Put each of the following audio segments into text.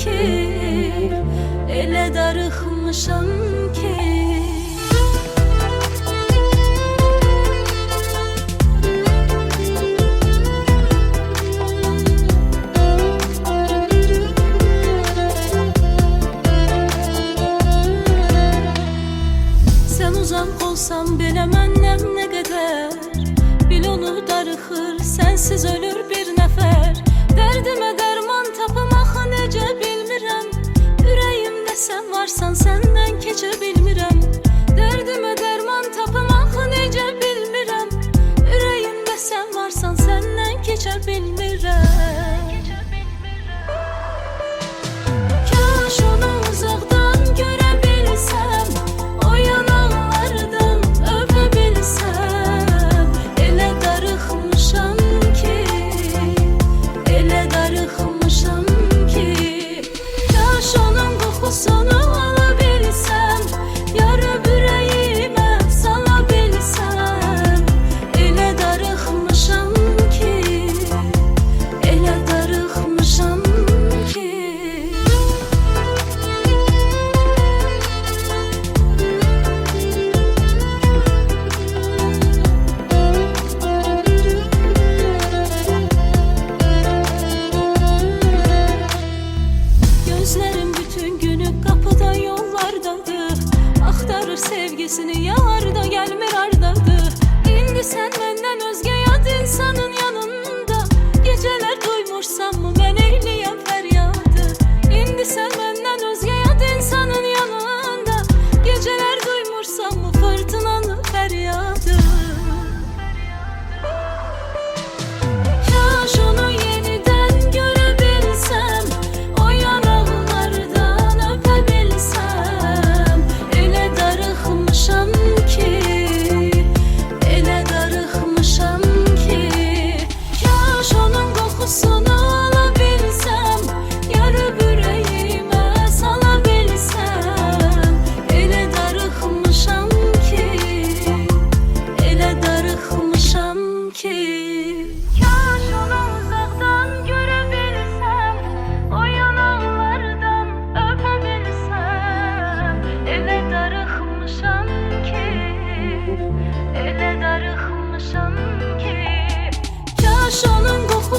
ki Elə darıxmışam. should be Gözlerim bütün günü kapıda yollardadı. Aktarır sevgisini yarda gelmir ardadı İndi sen benden özge yad insanın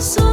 so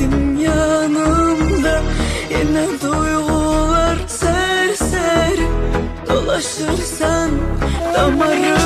Sevdim yanımda Yine duygular ser serseri Dolaşırsan damarım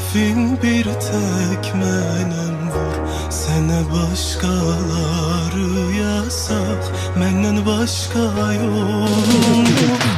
Hedefin bir tek menem vur Sene başkaları yasak. Menden başka yolum yok